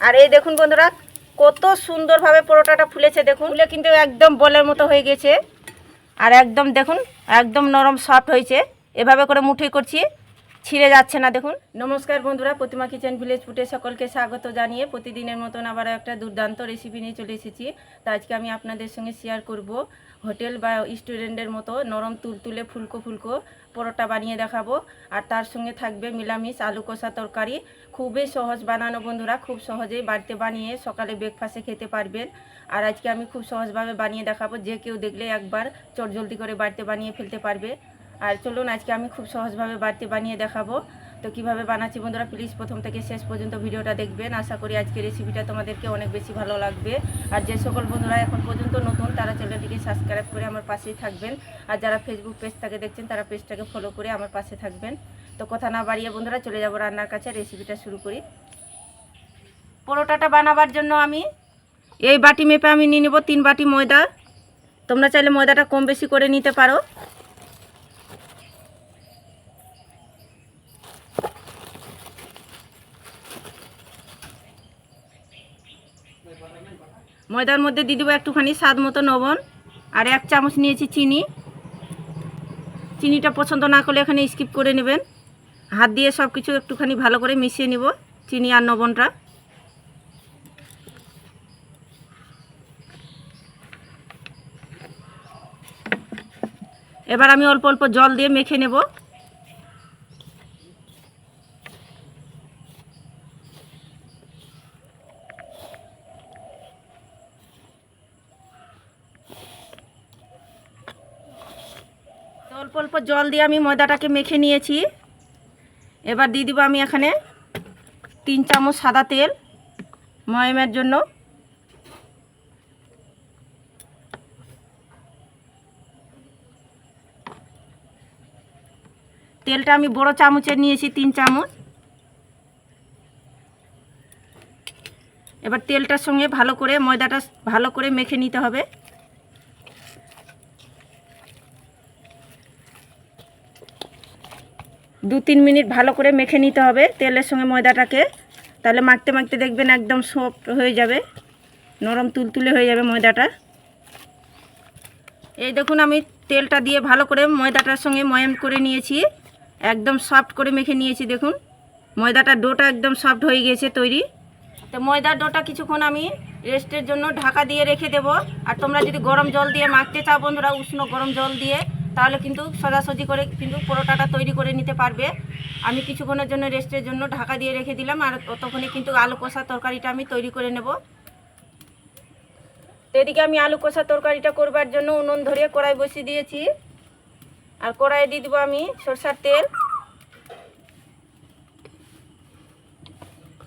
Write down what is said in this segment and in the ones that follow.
আর এই দেখুন বন্ধুরা, কত সুন্দরভাবে পরোটাটা ফুলেছে দেখুন। ফুলে কিন্তু একদম বলের মতো হয়ে গেছে। আর একদম দেখুন, একদম নরম সফট হয়েছে। এভাবে করে মুঠি করছি, ছিঁড়ে যাচ্ছে না দেখুন। নমস্কার বন্ধুরা, প্রতিমা কিচেন ভিলেজ ফুটে সকলকে স্বাগত জানিয়ে প্রতিদিনের মতন আবার একটা দুর্দান্ত রেসিপি নিয়ে চলে এসেছি। তা আজকে আমি আপনাদের সঙ্গে শেয়ার করব হোটেল বা স্টুডেন্টের মতো নরম তুলতুলে ফুলকো ফুলকো। পরোটা বানিয়ে দেখাবো। আর তার সঙ্গে থাকবে মিলামিশ আলু কষা তরকারি। খুবই সহজ বানানো বন্ধুরা, খুব সহজেই বাড়িতে বানিয়ে সকালে ব্রেকফাস্টে খেতে পারবেন। আর আজকে আমি খুব সহজভাবে বানিয়ে দেখাবো। যে কেউ দেখলে একবার চটজলদি করে বাড়িতে বানিয়ে ফেলতে পারবে। আর চলুন, আজকে আমি খুব সহজভাবে বাড়িতে বানিয়ে দেখাবো। তো কীভাবে বানাচ্ছি বন্ধুরা প্লিজ প্রথম থেকে শেষ পর্যন্ত ভিডিওটা দেখবেন। আশা করি আজকে রেসিপিটা তোমাদেরকে অনেক বেশি ভালো লাগবে। আর যে সকল বন্ধুরা এখন পর্যন্ত নতুন, তারা চ্যানেলটিকে সাবস্ক্রাইব করে আমার পাশেই থাকবেন। আর যারা ফেসবুক পেজটাকে দেখছেন, তারা পেজটাকে ফলো করে আমার পাশে থাকবেন। তো কথা না বাড়িয়ে বন্ধুরা, চলে যাব রান্নার কাছে রেসিপিটা শুরু করি। পরোটাটা বানাবার জন্য আমি এই বাটি মেপে আমি নিয়ে নেব তিন বাটি ময়দা। তোমরা চাইলে ময়দাটা কম বেশি করে নিতে পারো। ময়দার মধ্যে দিয়ে দেবো একটুখানি স্বাদ মতো লবণ আর এক চামচ নিয়েছি চিনি। চিনিটা পছন্দ না করলে এখানে স্কিপ করে নেবেন। হাত দিয়ে সব কিছু একটুখানি ভালো করে মিশিয়ে নিব চিনি আর লবণটা। এবার আমি অল্প অল্প জল দিয়ে মেখে নেব তো অল্প অল্প জল দিয়ে আমি ময়দাটাকে মেখে নিয়েছি। এবার দিয়ে দিব আমি এখানে তিন চামচ সাদা তেল ময়মের জন্য। তেলটা আমি বড় চামচের নিয়েছি, তিন চামচ। এবার তেলটার সঙ্গে ভালো করে ময়দাটা ভালো করে মেখে নিতে হবে। দু তিন মিনিট ভালো করে মেখে নিতে হবে তেলের সঙ্গে ময়দাটাকে। তাহলে মাখতে মাখতে দেখবেন একদম সফট হয়ে যাবে, নরম তুলতুলে হয়ে যাবে ময়দাটা। এই দেখুন আমি তেলটা দিয়ে ভালো করে ময়দাটার সঙ্গে ময়াম করে নিয়েছি, একদম সফট করে মেখে নিয়েছি দেখুন। ময়দাটার ডোটা একদম সফট হয়ে গিয়েছে তৈরি। তো ময়দার ডোটা কিছুক্ষণ আমি রেস্টের জন্য ঢাকা দিয়ে রেখে দেব। আর তোমরা যদি গরম জল দিয়ে মাখতে চাও বন্ধুরা, উষ্ণ গরম জল দিয়ে তাহলে কিন্তু সোজাসুজি করে কিন্তু পরোটাটা তৈরি করে নিতে পারবে। আমি কিছুক্ষণের জন্য রেস্টের জন্য ঢাকা দিয়ে রেখে দিলাম, আর ততক্ষণে কিন্তু আলু কষা তরকারিটা আমি তৈরি করে নেব। এদিকে আমি আলু কষা তরকারিটা করবার জন্য উনুন ধরিয়ে কড়াই বসিয়ে দিয়েছি। আর কড়াইয়ে দিয়ে দেবো আমি সরষার তেল।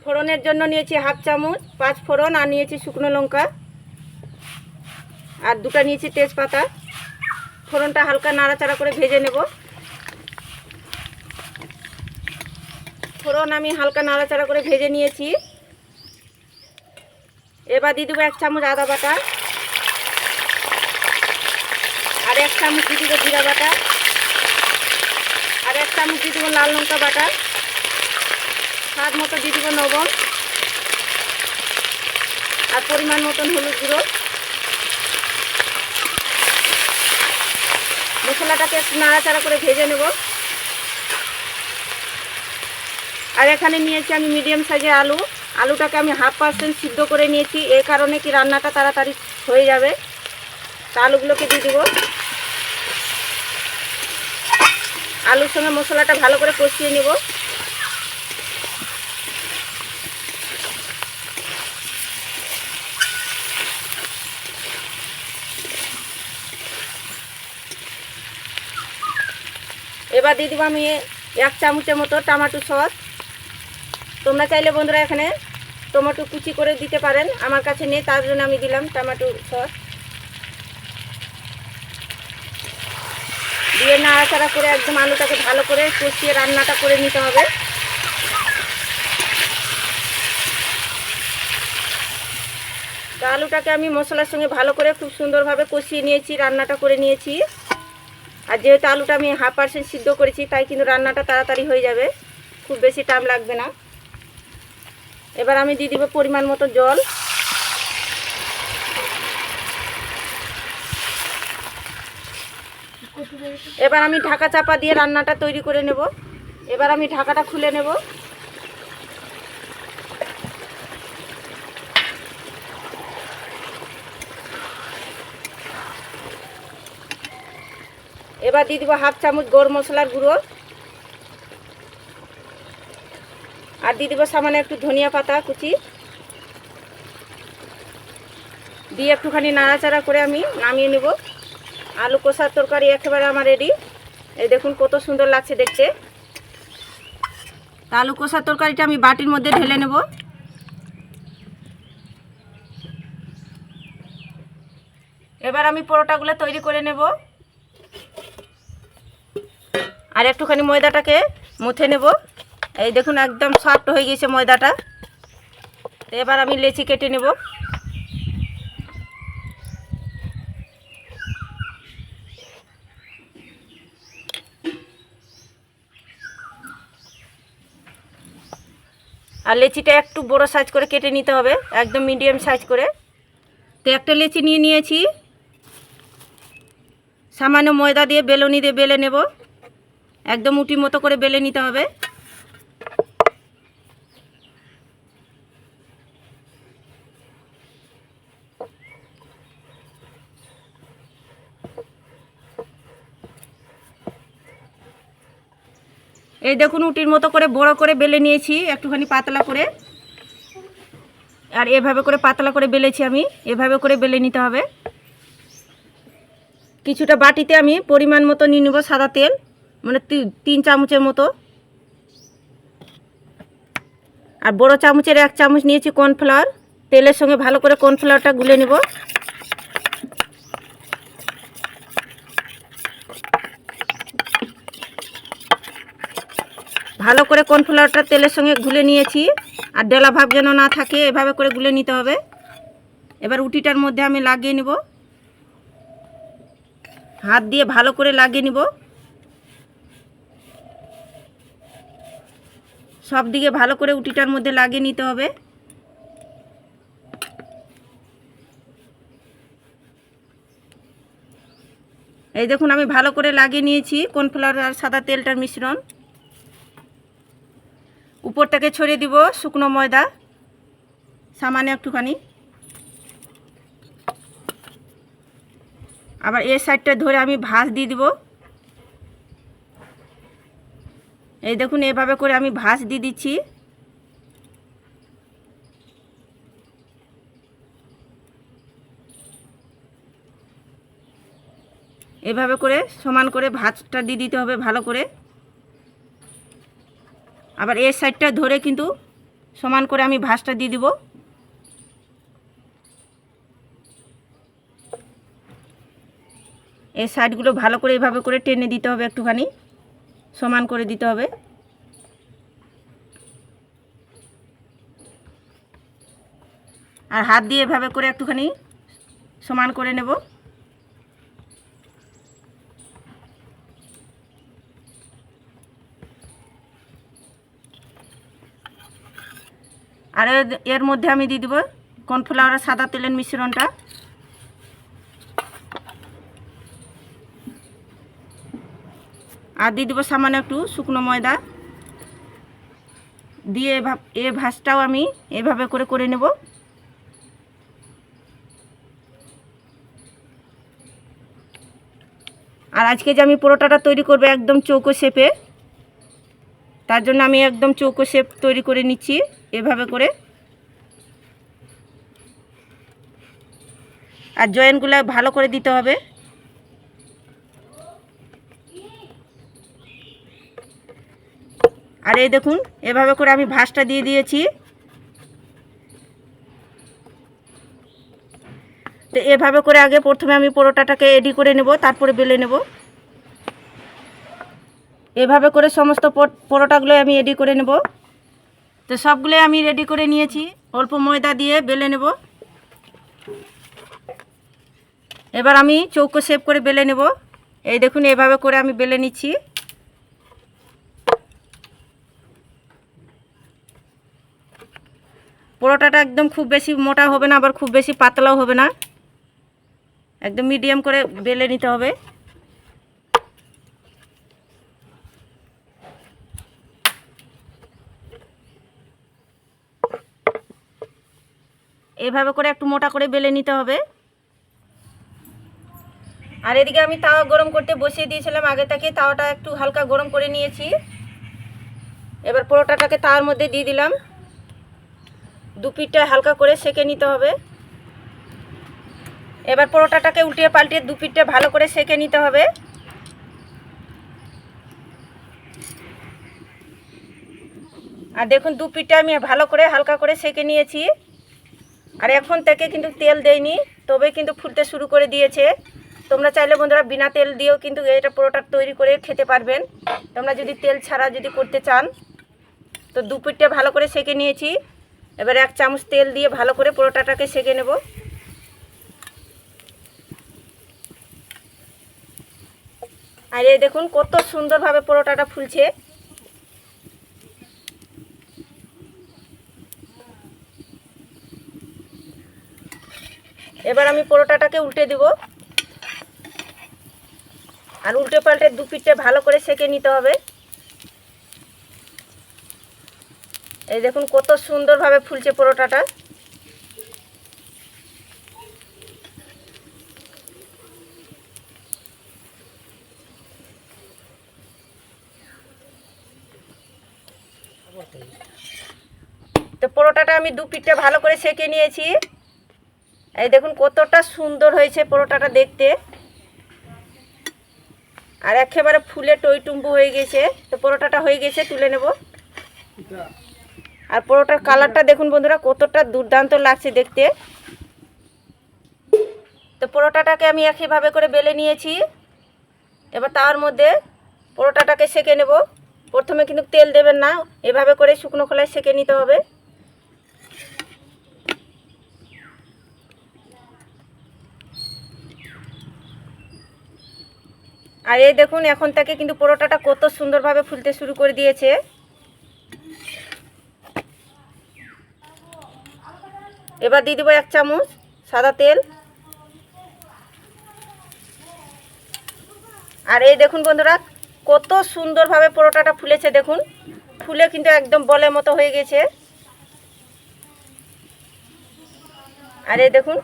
ফোড়নের জন্য নিয়েছি হাফ চামচ পাঁচ ফোড়ন, আর নিয়েছি শুকনো লঙ্কা। আর দুটা নিয়েছি তেজপাতা। ফোড়নটা হালকা নাড়াচাড়া করে ভেজে নেব। ফোড়ন আমি হালকা নাড়াচাড়া করে ভেজে নিয়েছি। এবার দিয়ে দেবো এক চামচ আদা বাটা আর এক চামচ দিয়ে দেবো জিরা বাটা আর এক চামচ দিয়ে দেবো লাল লঙ্কা বাটা। স্বাদ মতো দিয়ে দেবো লবণ আর পরিমাণ মতন হলুদ গুঁড়ো। মশলাটাকে একটু নাড়াচাড়া করে ভেজে নেব। আর এখানে নিয়েছি আমি মিডিয়াম সাইজের আলু। আলুটাকে আমি হাফ পার্সেন্ট সিদ্ধ করে নিয়েছি। এ কারণে কি রান্নাটা তাড়াতাড়ি হয়ে যাবে। তা আলুগুলোকে দিয়ে দেবো। আলুর সঙ্গে মশলাটা ভালো করে কষিয়ে নেব। এবার দিয়ে দেবো আমি এক চামচের মতো টমাটো সস। তোমরা চাইলে বন্ধুরা এখানে টমেটো কুচি করে দিতে পারেন। আমার কাছে নেই, তার জন্য আমি দিলাম টমেটো সস। দিয়ে নাড়াচাড়া করে একদম আলুটাকে ভালো করে কষিয়ে রান্নাটা করে নিতে হবে। আলুটাকে আমি মশলার সঙ্গে ভালো করে খুব সুন্দরভাবে কষিয়ে নিয়েছি, রান্নাটা করে নিয়েছি। আর যেহেতু আলুটা আমি হাফ পার্সেন্ট সিদ্ধ করেছি, তাই কিন্তু রান্নাটা তাড়াতাড়ি হয়ে যাবে। খুব বেশি টাইম লাগবে না। এবার আমি দিয়ে দিব পরিমাণ মতো জল। এবার আমি ঢাকা চাপা দিয়ে রান্নাটা তৈরি করে নেব। এবার আমি ঢাকাটা খুলে নেব। এবার দিয়ে দিব হাফ চামচ গরম মশলার গুঁড়ো। আর দিয়ে দিব সামান্য একটু ধনিয়া পাতা কুচি। দিয়ে একটুখানি নাড়াচাড়া করে আমি নামিয়ে নেব। আলু কষার তরকারি একেবারে আমার রেডি এই দেখুন কত সুন্দর লাগছে দেখতে। আলু কষার তরকারিটা আমি বাটির মধ্যে ঢেলে নেব। এবার আমি পরোটাগুলো তৈরি করে নেব। আর একটুখানি ময়দাটাকে মুথে নেব। এই দেখুন, একদম সফট হয়ে গেছে ময়দাটা। তো এবার আমি লেচি কেটে নেব। আর লেচিটা একটু বড় সাইজ করে কেটে নিতে হবে, একদম মিডিয়াম সাইজ করে। তো একটা লেচি নিয়ে নিয়েছি। সামান্য ময়দা দিয়ে বেলনি দিয়ে বেলে নেব। একদম উটি মতো করে বেলে নিতে হবে। এই দেখুন উটির মতো করে বড় করে বেলে নিয়েছি একটুখানি পাতলা করে। আর এভাবে করে পাতলা করে বেলেছি আমি, এভাবে করে বেলে নিতে হবে। কিছুটা বাটিতে আমি পরিমাণ মতো নিয়ে নেব সাদা তেল। মানে তিন চামচের মতো। আর বড় চামচের এক চামচ নিয়েছি কর্নফ্লাওয়ার। তেলের সঙ্গে ভালো করে কর্নফ্লাওয়ারটা গুলে নেব। ভালো করে কর্নফ্লাওয়ারটা তেলের সঙ্গে গুলে নিয়েছি। আর ডেলা ভাব যেন না থাকে, এভাবে করে গুলে নিতে হবে। এবার উটিটার মধ্যে আমি লাগিয়ে নেব। হাত দিয়ে ভালো করে লাগিয়ে নিব। সব দিকে ভালো করে উটিটার মধ্যে লাগিয়ে নিতে হবে। এই দেখুন, আমি ভালো করে লাগিয়ে নিয়েছি কর্নফ্লাওয়ার আর সাদা তেলটার মিশ্রণ। উপরটাকে ছড়িয়ে দিব শুকনো ময়দা, সামান্য একটুখানি। আবার এই সাইডটা ধরে আমি ভাঁজ দিয়ে দিব। এই দেখুন, এভাবে করে আমি ভাঁজ দিয়ে দিচ্ছি। এভাবে করে সমান করে ভাঁজটা দিয়ে দিতে হবে ভালো করে। আবার এই সাইডটা ধরে কিন্তু সমান করে আমি ভাঁজটা দিয়ে দিব। এই সাইডগুলো ভালো করে এভাবে করে টেনে দিতে হবে একটুখানি। সমান করে দিতে হবে। আর হাত দিয়ে এভাবে করে একটুখানি সমান করে নেব। আর এর- মধ্যে আমি দিয়ে দেবো কর্নফ্লাওয়ার সাদা তেলের মিশ্রণটা। আর দিয়ে দেবো সামান্য একটু শুকনো ময়দা। দিয়ে এ ভাজটাও আমি এভাবে করে করে নেব। আর আজকে যে আমি পরোটাটা তৈরি করব একদম চৌকো শেপে, তার জন্য আমি একদম চৌকো শেপ তৈরি করে নিচ্ছি এভাবে করে। আর জয়েন্টগুলো ভালো করে দিতে হবে। আর এই দেখুন, এভাবে করে আমি ভাঁজটা দিয়ে দিয়েছি। তো এভাবে করে আগে প্রথমে আমি পরোটাটাকে রেডি করে নেব, তারপরে বেলে নেব। এভাবে করে সমস্ত পর- পরোটাগুলো আমি রেডি করে নেব। তো সবগুলো আমি রেডি করে নিয়েছি, অল্প ময়দা দিয়ে বেলে নেব। এবার আমি চৌকো শেপ করে বেলে নেব। এই দেখুন, এভাবে করে আমি বেলে নিচ্ছি। পরোটাটা একদম খুব বেশি মোটা হবে না, আবার খুব বেশি পাতলাও হবে না। একদম মিডিয়াম করে বেলে নিতে হবে। এভাবে করে একটু মোটা করে বেলে নিতে হবে। আর এদিকে আমি তাওয়া গরম করতে বসিয়ে দিয়েছিলাম, আগে থেকে তাওয়াটা একটু হালকা গরম করে নিয়েছি। এবার পরোটাটাকে তাওয়ার মধ্যে দিয়ে দিলাম। দু পিঠটা হালকা করে সেকে নিতে হবে। এবার পরোটাটাকে উল্টিয়ে পাল্টিয়ে দু পিঠটা ভালো করে সেকে নিতে হবে। আর দেখুন দু পিঠটা আমি ভালো করে হালকা করে সেকে নিয়েছি। আর এখন থেকে কিন্তু তেল দেয়নি তবে কিন্তু ফুলতে শুরু করে দিয়েছে। তোমরা চাইলে বন্ধুরা বিনা তেল দিয়েও কিন্তু এটা পরোটা তৈরি করে খেতে পারবেন। তোমরা যদি তেল ছাড়া যদি করতে চান, তো দু পিঠটা ভালো করে সেকে নিয়েছি। এবার এক চামচ তেল দিয়ে ভালো করে পরোটাটাকে সেকে নেব। আর এই দেখুন কত সুন্দরভাবে পরোটাটা ফুলছে। এবার আমি পরোটাটাকে উল্টে দিব। আর উল্টে পাল্টে দু পিঠটা ভালো করে সেকে নিতে হবে। এই দেখুন কত সুন্দরভাবে ফুলছে পরোটাটা। তো পরোটাটা আমি দু পিঠটা ভালো করে সেকে নিয়েছি। এই দেখুন কতটা সুন্দর হয়েছে পরোটাটা দেখতে। আর একেবারে ফুলে টইটুম্বু হয়ে গেছে। তো পরোটাটা হয়ে গেছে, তুলে নেব। আর পরোটার কালারটা দেখুন বন্ধুরা, কতটা দুর্দান্ত লাগছে দেখতে। তো পরোটাটাকে আমি একইভাবে করে বেলে নিয়েছি। এবার তার মধ্যে পরোটাটাকে সেকে নেব। প্রথমে কিন্তু তেল দেবেন না, এভাবে করে শুকনো খোলায় সেকে নিতে হবে। আর এই দেখুন, এখন থেকে কিন্তু পরোটাটা কত সুন্দরভাবে ফুলতে শুরু করে দিয়েছে। এবার দিয়ে দেবো এক চামচ সাদা তেল। আর এই দেখুন বন্ধুরা, কত সুন্দরভাবে পরোটাটা ফুলেছে দেখুন। ফুলে কিন্তু একদম বলের মতো হয়ে গেছে। আর এই দেখুন,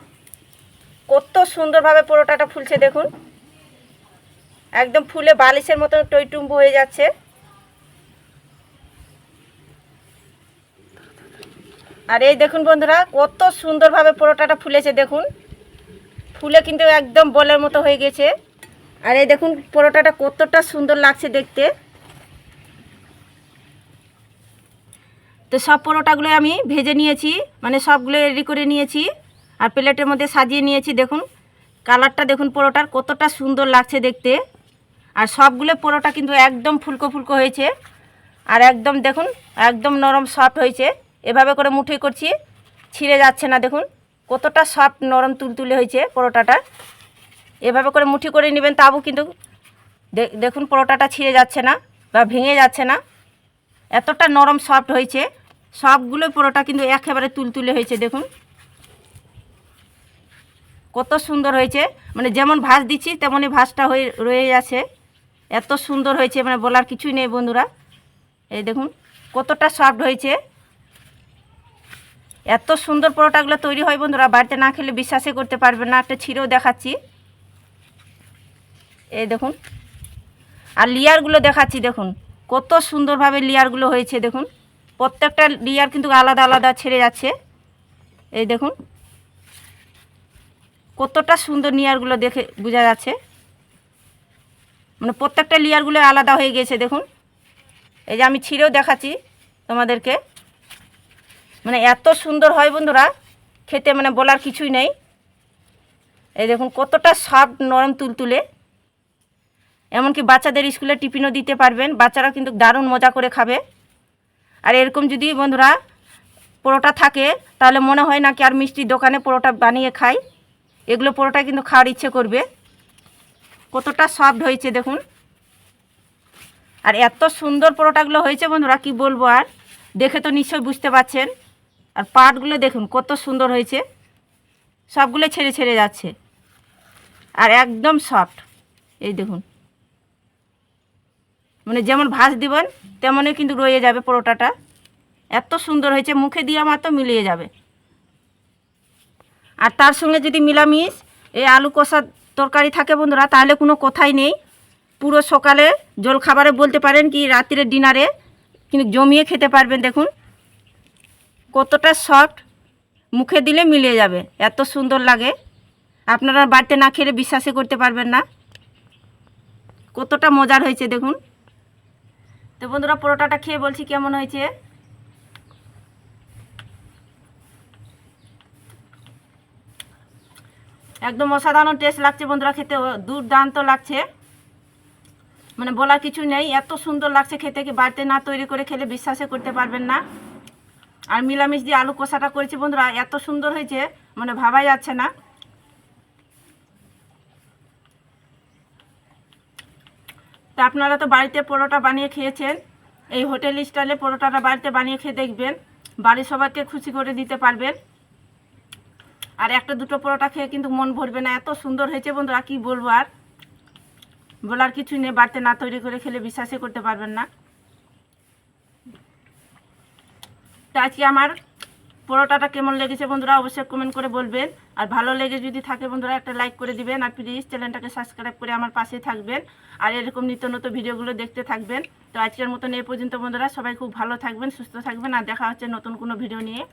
কত সুন্দরভাবে পরোটাটা ফুলছে দেখুন। একদম ফুলে বালিশের মতো টইটুম্বু হয়ে যাচ্ছে। আর এই দেখুন বন্ধুরা, কত সুন্দরভাবে পরোটাটা ফুলেছে দেখুন। ফুলে কিন্তু একদম বলের মতো হয়ে গেছে। আর এই দেখুন পরোটাটা কতটা সুন্দর লাগছে দেখতে। তো সব পরোটাগুলো আমি ভেজে নিয়েছি মানে সবগুলো রেডি করে নিয়েছি। আর প্লেটের মধ্যে সাজিয়ে নিয়েছি দেখুন। কালারটা দেখুন পরোটার কতটা সুন্দর লাগছে দেখতে। আর সবগুলো পরোটা কিন্তু একদম ফুলকো ফুলকো হয়েছে। আর একদম দেখুন, একদম নরম সফট হয়েছে। এভাবে করে মুঠি করছি, ছিঁড়ে যাচ্ছে না, দেখুন। কতটা সফট নরম তুলতুলে হয়েছে পরোটাটা। এভাবে করে মুঠি করে নেবেন তাবু কিন্তু দেখুন পরোটাটা ছিঁড়ে যাচ্ছে না বা ভেঙে যাচ্ছে না। এতটা নরম সফট হয়েছে, সবগুলো পরোটা কিন্তু একেবারে তুলতুলে হয়েছে, দেখুন। কত সুন্দর হয়েছে মানে যেমন ভাঁজ দিচ্ছি, তেমনই ভাঁজটা হয়ে, রয়ে আছে এত সুন্দর হয়েছে মানে বলার কিছুই নেই বন্ধুরা। এই দেখুন, কতটা সফট হয়েছে। এত সুন্দর পরোটাগুলো তৈরি হয় বন্ধুরা, বাড়িতে না খেলে বিশ্বাসই করতে পারবে না। একটা ছিঁড়েও দেখাচ্ছি। এই দেখুন। আর লেয়ারগুলো দেখাচ্ছি, দেখুন। কত সুন্দরভাবে লেয়ারগুলো হয়েছে, দেখুন। প্রত্যেকটা লেয়ার কিন্তু আলাদা আলাদা ছেড়ে যাচ্ছে। এই দেখুন। কতটা সুন্দর লেয়ারগুলো দেখে বোঝা যাচ্ছে। মানে প্রত্যেকটা লেয়ারগুলো আলাদা হয়ে গেছে, দেখুন। এই যে আমি ছিঁড়েও দেখাচ্ছি তোমাদেরকে। মানে এত সুন্দর হয় বন্ধুরা, খেতে মানে বলার কিছুই নেই। এই দেখুন, কতটা সফট নরম তুলতুলে। এমনকি বাচ্চাদের স্কুলে টিফিনও দিতে পারবেন, বাচ্চারা কিন্তু দারুণ মজা করে খাবে। আর এরকম যদি বন্ধুরা পরোটা থাকে, তাহলে মনে হয় না কি আর মিষ্টির দোকানে পরোটা বানিয়ে খাই। এগুলো পরোটা কিন্তু খাওয়ার ইচ্ছে করবে। কতটা সফট হয়েছে দেখুন। আর এত সুন্দর পরোটাগুলো হয়েছে বন্ধুরা, কি বলব আর? দেখে তো নিশ্চয়ই বুঝতে পারছেন। আর পাটগুলো দেখুন কত সুন্দর হয়েছে। সবগুলো ছেড়ে ছেড়ে যাচ্ছে। আর একদম সফট। এই দেখুন। মানে যেমন ভাজ দিবেন, তেমনই কিন্তু রয়ে যাবে পরোটাটা। এত সুন্দর হয়েছে, মুখে দিয়ে আমার তো মিলিয়ে যাবে। আর তার সঙ্গে যদি মিলামিশ, এই আলু কষা তরকারি থাকে বন্ধুরা, তাহলে কোনো কথাই নেই। পুরো সকালে জলখাবারে বলতে পারেন কি, রাত্রে ডিনারে কিন্তু জমিয়ে খেতে পারবেন, দেখুন। কতটা সফট মুখে দিলে মিলিয়ে যাবে। এত সুন্দর লাগে। আপনারা বাড়িতে না খেলে বিশ্বাসই করতে পারবেন না। কতটা মজার হয়েছে দেখুন। তো বন্ধুরা, পরোটাটা খেয়ে বলছি কেমন হয়েছে? একদম অসাধারণ টেস্ট লাগছে বন্ধুরা খেতে। দুর্দান্ত লাগছে। মানে বলার কিছু নেই। এত সুন্দর লাগছে খেতে কি বাড়িতে না তৈরি করে খেলে বিশ্বাসই করতে পারবেন না। আর মিলামিশ দিয়ে আলু কষাটা করেছি, বন্ধুরা। এত সুন্দর হয়েছে মানে ভাবাই যাচ্ছে না। তা আপনারা তো বাড়িতে পরোটা বানিয়ে খেয়েছেন। এই হোটেল স্টাইলে পরোটাটা বাড়িতে বানিয়ে খেয়ে দেখবেন। বাড়ির সবাইকে খুশি করে দিতে পারবেন। আর একটা দুটো পরোটা খেয়ে কিন্তু মন ভরবে না। এত সুন্দর হয়েছে, বন্ধুরা, কি বলব আর। বলার কিছু নেই, বাড়িতে না তৈরি করে খেলে বিশ্বাসই করতে পারবেন না। তো আজকে আমার পরোটাটা কেমন লেগেছে বন্ধুরা অবশ্যই কমেন্ট করে বলবেন। আর ভালো লেগে যদি থাকে বন্ধুরা, একটা লাইক করে দিবেন। আর প্লিজ চ্যানেলটাকে সাবস্ক্রাইব করে আমার পাশে থাকবেন। আর এরকম নিত্য নতুন ভিডিওগুলো দেখতে থাকবেন। তো আজকের মতন এ পর্যন্ত বন্ধুরা, সবাই খুব ভালো থাকবেন, সুস্থ থাকবেন। আর দেখা হচ্ছে নতুন কোনো ভিডিও নিয়ে।